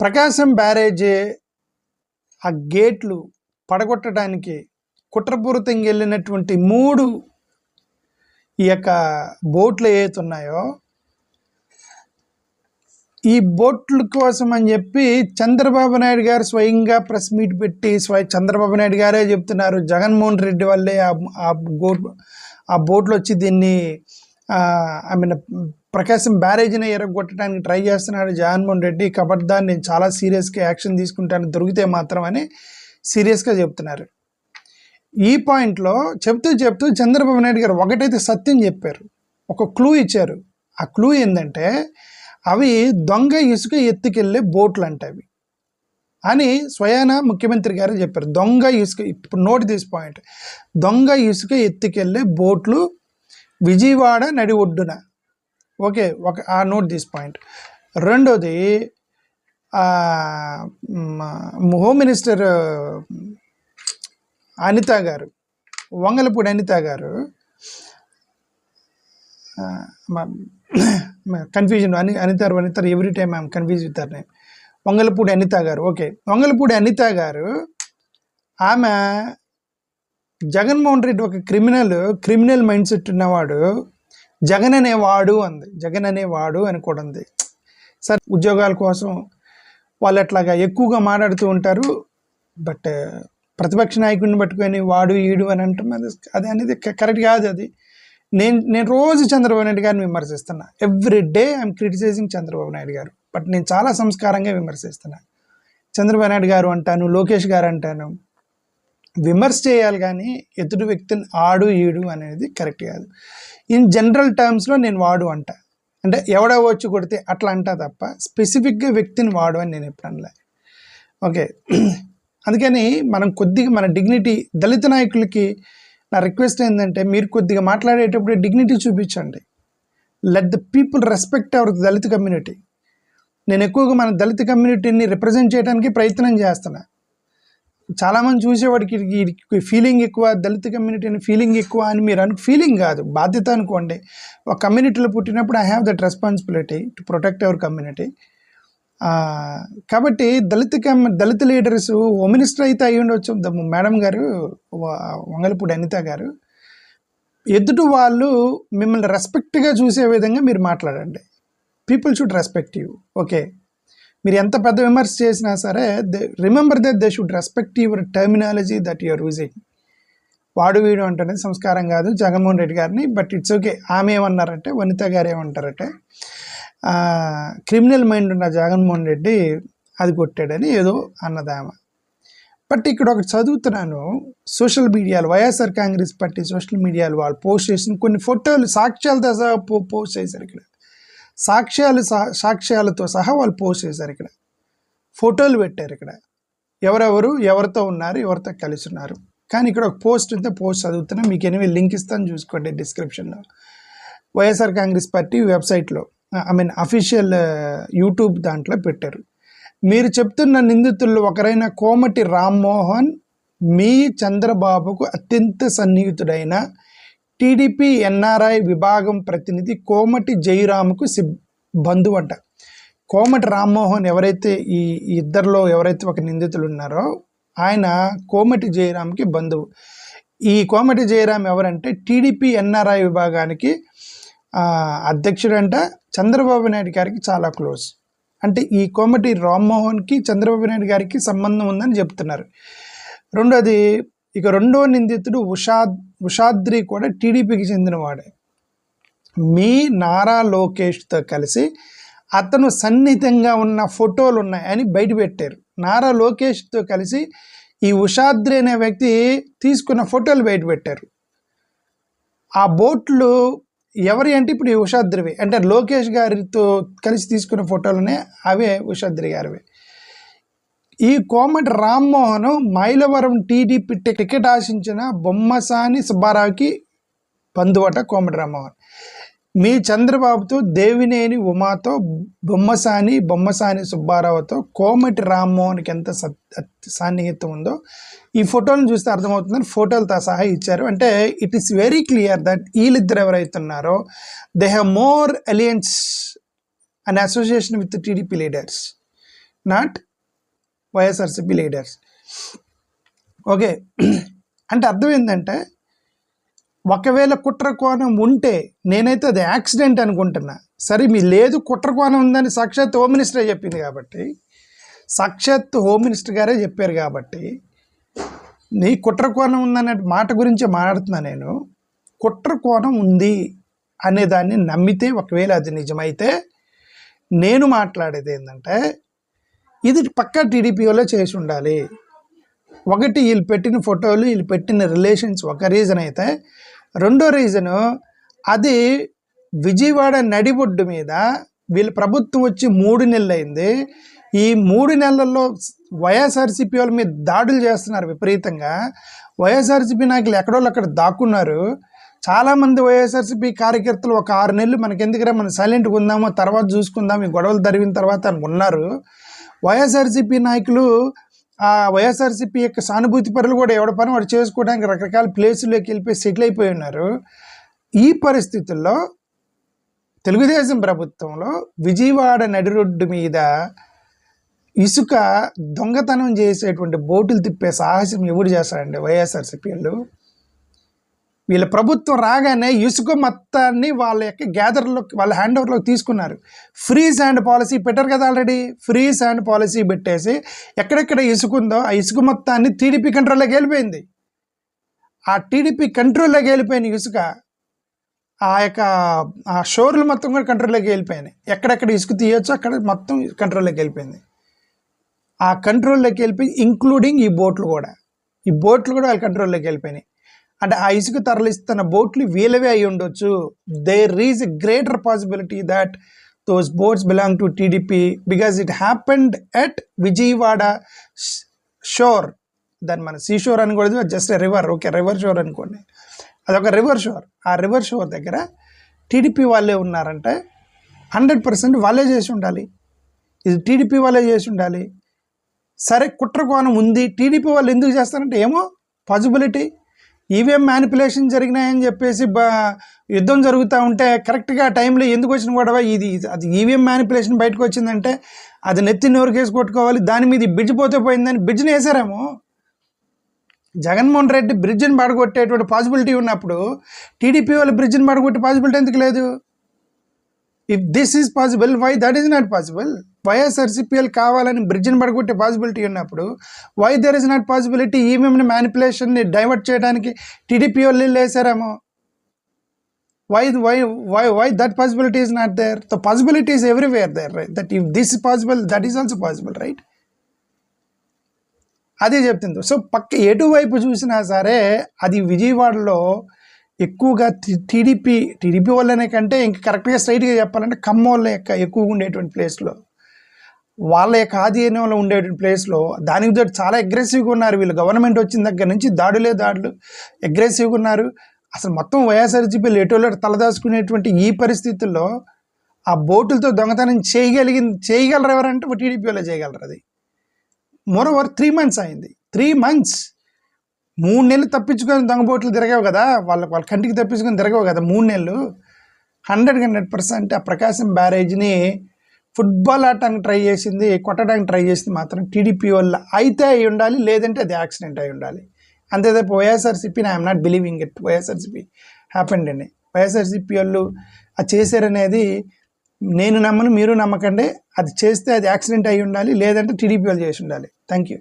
ప్రకాశం బ్యారేజీ ఆ గేట్లు పడగొట్టడానికి కుట్రపూరితంగా వెళ్ళినటువంటి మూడు ఈ యొక్క బోట్లు ఏవైతే ఉన్నాయో ఈ బోట్ల కోసం అని చెప్పి చంద్రబాబు నాయుడు గారు స్వయంగా ప్రెస్ మీట్ పెట్టి స్వయ చంద్రబాబు నాయుడు గారే చెప్తున్నారు జగన్మోహన్ రెడ్డి వల్లే ఆ- ఆ బోట్ ఆ బోట్లు వచ్చి దీన్ని ఐ మీన్ ప్రకాశం బ్యారేజ్ని ఎరగొట్టడానికి ట్రై చేస్తున్నాడు జగన్మోహన్ రెడ్డి. కాబట్టి దాన్ని నేను చాలా సీరియస్గా యాక్షన్ తీసుకుంటాను దొరికితే మాత్రం అని సీరియస్గా చెప్తున్నారు. ఈ పాయింట్లో చెప్తూ చెప్తూ చంద్రబాబు నాయుడు గారు ఒకటైతే సత్యం చెప్పారు. ఒక క్లూ ఇచ్చారు. ఆ క్లూ ఏంటంటే అవి దొంగ ఇసుక ఎత్తుకెళ్ళే బోట్లు అంటవి అని స్వయాన ముఖ్యమంత్రి గారు చెప్పారు. దొంగ ఇసుక ఇప్పుడు నోట్ దిస్ పాయింట్. దొంగ ఇసుక ఎత్తుకెళ్ళే బోట్లు విజయవాడ నడి ఒడ్డున. ఓకే ఒక ఆ నోట్ దిస్ పాయింట్. రెండోది home minister Anitha garu Vangalapudi Anitha garu confusion అని అనితారు అనితారు every time I'm confuse with their name. Vangalapudi Anitha garu okay. Vangalapudi Anitha గారు ఆమె జగన్మోహన్ రెడ్డి ఒక క్రిమినల్ క్రిమినల్ మైండ్ సెట్ ఉన్నవాడు జగన్ అనేవాడు అంది. జగన్ అనేవాడు అని కూడా ఉంది సార్ ఉద్యోగాల కోసం వాళ్ళు అట్లాగా ఎక్కువగా మాట్లాడుతూ ఉంటారు. బట్ ప్రతిపక్ష నాయకుడిని పట్టుకొని వాడు ఈడు అని అంటాం అది అది అనేది కరెక్ట్ కాదు అది. నేను నేను రోజు చంద్రబాబు నాయుడు గారిని విమర్శిస్తున్నా. Every day I'm criticising Chandrababu Naidu garu. But నేను చాలా సంస్కారంగా విమర్శిస్తున్నా. చంద్రబాబు నాయుడు గారు అంటాను లోకేష్ గారు అంటాను విమర్శ చేయాలి కానీ ఎదుటి వ్యక్తిని ఆడు ఈడు అనేది కరెక్ట్ కాదు. ఇన్ జనరల్ టర్మ్స్లో నేను వాడు అంట. అంటే ఎవడో వచ్చి కొడితే అట్లా అంటా తప్ప స్పెసిఫిక్గా వ్యక్తిని వాడు అని నేను ఎప్పుడు అనలే. ఓకే. అందుకని మనం కొద్దిగా మన డిగ్నిటీ దళిత నాయకులకి నా రిక్వెస్ట్ ఏంటంటే మీరు కొద్దిగా మాట్లాడేటప్పుడు డిగ్నిటీ చూపించండి. Let the people respect our Dalit community. నేను ఎక్కువగా మన దళిత కమ్యూనిటీని రిప్రజెంట్ చేయడానికి ప్రయత్నం చేస్తున్నా. చాలామంది చూసేవాడికి వీడికి ఫీలింగ్ ఎక్కువ దళిత కమ్యూనిటీని ఫీలింగ్ ఎక్కువ అని మీరు అను ఫీలింగ్ కాదు బాధ్యత అనుకోండి. ఒక కమ్యూనిటీలో పుట్టినప్పుడు I have that responsibility to protect our community కాబట్టి దళిత కమ్ దళిత లీడర్స్ ఓ మినిస్టర్ అయితే అయ్యి ఉండొచ్చు. మేడం గారు వంగలపూడి అనిత గారు. ఎదుటి వాళ్ళు మిమ్మల్ని రెస్పెక్ట్గా చూసే విధంగా మీరు మాట్లాడండి. People should respect you okay మీరు ఎంత పెద్ద విమర్శ చేసినా సరే they remember that they should respect your terminology that you're using వాడు వీడు అంటేనే సంస్కారం కాదు జగన్మోహన్ రెడ్డి గారిని బట్ ఇట్స్ ఓకే ఆమె ఏమన్నారంటే వనిత గారు ఏమంటారంటే క్రిమినల్ మైండ్ ఉన్న జగన్మోహన్ రెడ్డి అది కొట్టాడని ఏదో అన్నదామ. బట్ ఇక్కడ ఒకటి చదువుతున్నాను సోషల్ మీడియాలో వైఎస్ఆర్ కాంగ్రెస్ పార్టీ సోషల్ మీడియాలో వాళ్ళు పోస్ట్ చేసిన కొన్ని ఫోటోలు సాక్ష్యాలతో సహా పో పోస్ట్ చేశారు ఇక్కడ. సాక్ష్యాలు సహా సాక్ష్యాలతో సహా వాళ్ళు పోస్ట్ చేశారు ఇక్కడ. ఫోటోలు పెట్టారు ఇక్కడ. ఎవరెవరు ఎవరితో ఉన్నారు ఎవరితో కలిసి ఉన్నారు. కానీ ఇక్కడ ఒక పోస్ట్ ఉంటే పోస్ట్ చదువుతున్నా. మీకు ఎనివే లింక్ ఇస్తాను చూసుకోండి డిస్క్రిప్షన్లో. వైఎస్ఆర్ కాంగ్రెస్ పార్టీ వెబ్సైట్లో ఐ మీన్ అఫీషియల్ యూట్యూబ్ దాంట్లో పెట్టారు. మీరు చెప్తున్న నిందితుల్లో ఒకరైన కోమటి రామ్మోహన్ మీ చంద్రబాబుకు అత్యంత సన్నిహితుడైన టీడీపీ ఎన్ఆర్ఐ విభాగం ప్రతినిధి కోమటి జయరాముకు సిబ్ బంధువు అంట కోమటి రామ్మోహన్ ఎవరైతే ఈ ఇద్దరిలో ఎవరైతే ఒక నిందితులు ఉన్నారో ఆయన కోమటి జయరామ్కి బంధువు. ఈ కోమటి జయరాం ఎవరంటే టీడీపీ ఎన్ఆర్ఐ విభాగానికి అధ్యక్షుడంట. చంద్రబాబు నాయుడు గారికి చాలా క్లోజ్. అంటే ఈ కోమటి రామ్మోహన్కి చంద్రబాబు నాయుడు గారికి సంబంధం ఉందని చెప్తున్నారు. రెండోది ఇక రెండో నిందితుడు ఉషాద్ ఉషాద్రి కూడా టీడీపీకి చెందినవాడే. మీ నారా లోకేష్తో కలిసి అతను సన్నిహితంగా ఉన్న ఫోటోలు ఉన్నాయని బయట పెట్టారు. నారా లోకేష్తో కలిసి ఈ ఉషాద్రి అనే వ్యక్తి తీసుకున్న ఫోటోలు బయట పెట్టారు. ఆ బోట్లు ఎవరి అంటే ఇప్పుడు ఈ ఉషాద్రివి. అంటే లోకేష్ గారితో కలిసి తీసుకున్న ఫోటోలనే అవే ఉషాద్రి గారివి. ఈ కోమటి రామ్మోహన్ మైలవరం టీడీపీ టికెట్ ఆశించిన బొమ్మసాని సుబ్బారావుకి బంధువట కోమటి రామ్మోహన్ మీ చంద్రబాబుతో దేవినేని ఉమాతో బొమ్మసాని బొమ్మసాని సుబ్బారావుతో కోమటి రామ్మోహన్కి ఎంత సత్ సాన్నిహిత్యం ఉందో ఈ ఫోటోలను చూస్తే అర్థమవుతుందని ఫోటోలతో సహా ఇచ్చారు. అంటే it is very clear that వీళ్ళిద్దరు ఎవరైతున్నారో they have more alliance and association with TDP leaders not YSRCP leaders. Okay. అంటే అర్థం ఏంటంటే ఒకవేళ కుట్ర కోణం ఉంటే నేనైతే అది యాక్సిడెంట్ అనుకుంటున్నా. సరే మీ లేదు కుట్ర కోణం ఉందని సాక్షాత్ హోమ్ మినిస్టరే చెప్పింది కాబట్టి సాక్షాత్ హోమ్ మినిస్టర్ గారే చెప్పారు కాబట్టి నీ కుట్ర కోణం ఉందనే మాట గురించి మాట్లాడుతున్నా నేను. కుట్ర కోణం ఉంది అనే దాన్ని నమ్మితే ఒకవేళ అది నిజమైతే నేను మాట్లాడేది ఏంటంటే ఇది పక్కా టీడీపీలో చేసి ఉండాలి. ఒకటి వీళ్ళు పెట్టిన ఫోటోలు వీళ్ళు పెట్టిన రిలేషన్స్ ఒక రీజన్ అయితే. రెండో రీజను అది విజయవాడ నడిబొడ్డు మీద వీళ్ళు ప్రభుత్వం వచ్చి మూడు నెలలు అయింది. ఈ మూడు నెలల్లో వైఎస్ఆర్సీపీ వాళ్ళ మీద దాడులు చేస్తున్నారు విపరీతంగా. వైఎస్ఆర్సీపీ నాయకులు ఎక్కడోళ్ళు అక్కడ దాక్కున్నారు. చాలామంది వైఎస్ఆర్సీపీ కార్యకర్తలు ఒక ఆరు నెలలు మనకెందుకురా మనం సైలెంట్గా ఉందామో తర్వాత చూసుకుందాం ఈ గొడవలు జరిగిన తర్వాత అని ఉన్నారు. వైఎస్ఆర్సీపీ నాయకులు ఆ వైఎస్ఆర్సీపీ యొక్క సానుభూతి పరులు కూడా ఎవడ పని వాడు చేసుకోవడానికి రకరకాల ప్లేసుల్లోకి వెళ్ళిపోయి సెటిల్ అయిపోయి ఉన్నారు. ఈ పరిస్థితుల్లో తెలుగుదేశం ప్రభుత్వంలో విజయవాడ నడి రోడ్డు మీద ఇసుక దొంగతనం చేసేటువంటి బోటులు తిప్పే సాహసం ఎవడు చేస్తారండి వైఎస్ఆర్సీపీ వాళ్ళు? వీళ్ళ ప్రభుత్వం రాగానే ఇసుక మొత్తాన్ని వాళ్ళ యొక్క గ్యాదర్లోకి వాళ్ళ హ్యాండ్ ఓవర్లోకి తీసుకున్నారు. ఫ్రీ శాండ్ పాలసీ పెట్టారు కదా ఆల్రెడీ. ఫ్రీ శాండ్ పాలసీ పెట్టేసి ఎక్కడెక్కడ ఇసుక ఉందో ఆ ఇసుక మొత్తాన్ని టీడీపీ కంట్రోల్లోకి వెళ్ళిపోయింది. ఆ టీడీపీ కంట్రోల్లోకి వెళ్ళిపోయిన ఇసుక ఆ యొక్క ఆ షోర్లు మొత్తం కూడా కంట్రోల్లోకి వెళ్ళిపోయినాయి ఎక్కడెక్కడ ఇసుక తీయొచ్చో అక్కడ మొత్తం కంట్రోల్లోకి వెళ్ళిపోయింది. ఆ కంట్రోల్లోకి వెళ్ళిపోయి ఇంక్లూడింగ్ ఈ బోట్లు కూడా. ఈ బోట్లు కూడా వాళ్ళ కంట్రోల్లోకి వెళ్ళిపోయినాయి. అంటే ఆ ఇసుక తరలిస్తున్న బోట్లు వీళ్ళవే అయి ఉండొచ్చు. There is a greater possibility that those boats belong to TDP because it happened at Vijayawada shore దాన్ని మన సీ షోర్ అనకూడదు just river okay river shore అనుకోండి. అదొక రివర్ షోర్ ఆ రివర్ షోర్ దగ్గర టీడీపీ వాళ్ళే ఉన్నారంటే హండ్రెడ్ పర్సెంట్ వాళ్ళే చేసి ఉండాలి. ఇది టీడీపీ వాళ్ళే చేసి ఉండాలి. సరే కుట్ర కోణం ఉంది. టీడీపీ వాళ్ళు ఎందుకు చేస్తారంటే ఏమో పాజిబిలిటీ ఈవీఎం మ్యానిపులేషన్ జరిగినాయని చెప్పేసి బా యుద్ధం జరుగుతూ ఉంటే కరెక్ట్గా టైంలో ఎందుకు వచ్చిన గొడవ? ఇది అది ఈవీఎం మ్యానిపులేషన్ బయటకు వచ్చిందంటే అది నెత్తి నోరు కేసు కొట్టుకోవాలి దాని మీద బ్రిడ్జ్ పోతే పోయిందని బ్రిడ్జ్ని వేసారేమో? జగన్మోహన్ రెడ్డి బ్రిడ్జ్ని పడగొట్టేటువంటి పాసిబిలిటీ ఉన్నప్పుడు టీడీపీ వాళ్ళు బ్రిడ్జ్ని పడగొట్టే పాసిబిలిటీ ఎందుకు లేదు? If this is possible why that is not possible వైఎస్ఆర్సీపీఎల్ కావాలని బ్రిడ్జ్ని పడగొట్టే పాసిబిలిటీ ఉన్నప్పుడు why there is not possibility ఈవీఎంని మ్యానిపులేషన్ని డైవర్ట్ చేయడానికి టీడీపీ వాళ్ళు లేసారేమో why why why why that possibility is not there the possibility is everywhere there right that if this possible that is also possible right అదే చెప్తుంది. So పక్క ఎటువైపు చూసినా సరే అది విజయవాడలో ఎక్కువగా టీడీపీ టీడీపీ వాళ్ళనే కంటే ఇంకా కరెక్ట్గా స్ట్రైట్గా చెప్పాలంటే ఖమ్మోళ్ళ యొక్క ఎక్కువగా ఉండేటువంటి ప్లేస్లో. వాళ్ళ యొక్క ఆధీనంలో ఉండేటువంటి ప్లేస్లో దానికి తోటి చాలా అగ్రెసివ్గా ఉన్నారు. వీళ్ళు గవర్నమెంట్ వచ్చిన దగ్గర నుంచి దాడులే దాడులు. అగ్రెసివ్గా ఉన్నారు. అసలు మొత్తం వైఎస్ఆర్జీపీ లేటోలో తలదాచుకునేటువంటి ఈ పరిస్థితుల్లో ఆ బోటులతో దొంగతనం చేయగలిగింది చేయగలరు ఎవరంటే టీడీపీ వాళ్ళే చేయగలరు అది. మోరోవర్ త్రీ మంత్స్ అయింది. త్రీ మంత్స్ మూడు నెలలు తప్పించుకొని దొంగబోట్లు తిరగవు కదా వాళ్ళ వాళ్ళ కంటికి తప్పించుకొని తిరగవు కదా మూడు నెలలు. హండ్రెడ్ హండ్రెడ్ పర్సెంట్ ఆ ప్రకాశం బ్యారేజ్ని ఫుట్బాల్ ఆడటానికి ట్రై చేసింది కొట్టడానికి ట్రై చేసింది మాత్రం టీడీపీ వల్ల అయితే అయి ఉండాలి లేదంటే అది యాక్సిడెంట్ అయి ఉండాలి. అంతే తప్ప వైఎస్ఆర్సీపీని I'm not believing it YSRCP happened అండి వైఎస్ఆర్సీపీ వాళ్ళు అది చేశారనేది నేను నమ్మను మీరు నమ్మకండి అది చేస్తే అది యాక్సిడెంట్ అయి ఉండాలి లేదంటే టీడీపీ వాళ్ళు చేసి ఉండాలి. Thank you